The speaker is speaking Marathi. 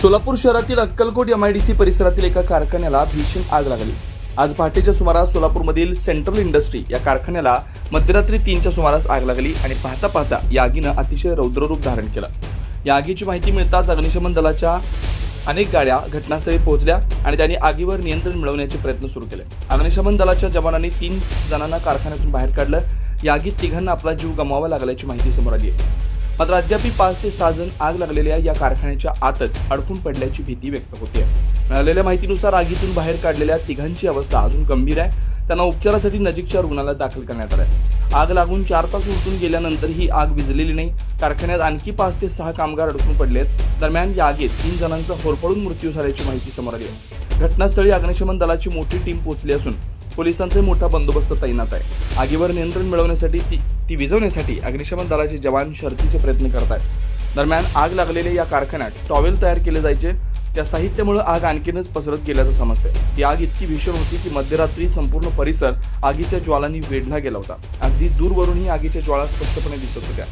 सोलापूर शहरातील Akkalkot M I D C परिसरातील एका कारखान्याला भीषण आग लागली. आज पहाटेच्या सुमारास सोलापूरमधील सेंट्रल इंडस्ट्री या कारखान्याला मध्यरात्री तीनच्या सुमारास आग लागली आणि पाहता पाहता या आगीनं अतिशय रौद्ररूप धारण केलं. या आगीची माहिती मिळताच अग्निशमन दलाच्या अनेक गाड्या घटनास्थळी पोहोचल्या आणि त्यांनी आगीवर नियंत्रण मिळवण्याचे प्रयत्न सुरू केले. अग्निशमन दलाच्या जवानांनी तीन जणांना कारखान्यातून बाहेर काढलं. या आगीत तिघांना आपला जीव गमावा लागल्याची माहिती समोर आली आहे. मात्र अद्याप पाच ते सहा जण आग लागलेल्या या कारखान्याच्या आतच अडकून पडल्याची भीती व्यक्त होते मिळालेल्या माहितीनुसार आगीतून बाहेर काढलेल्या तिघांची अवस्था अजून गंभीर आहे. त्यांना उपचारासाठी नजीकच्या रुग्णालयात दाखल करण्यात आलं आग लागून चार तास उलटून गेल्यानंतर ही आग विझलेली नाही. कारखान्यात आणखी पाच ते सहा कामगार अडकून पडलेत. दरम्यान या आगीत तीन जणांचा होरपळून मृत्यू झाल्याची माहिती समोर आली आहे. घटनास्थळी अग्निशमन दलाची मोठी टीम पोहोचली असून पोलिसांचाही मोठा बंदोबस्त तैनात आहे. आगीवर नियंत्रण मिळवण्यासाठी ती ती विझवण्यासाठी अग्निशमन दलाचे जवान शर्थीचे प्रयत्न करत आहेत दरम्यान आग लागलेल्या या कारखान्यात टॉवेल तयार केले जायचे. त्या साहित्यामुळे आग आणखीनच पसरत गेल्याचं समजतंय. ही आग इतकी भीषण होती की मध्यरात्री संपूर्ण परिसर आगीच्या ज्वालांनी वेढला गेला होता. अगदी दूरवरूनही आगीच्या ज्वाळा स्पष्टपणे दिसत होत्या.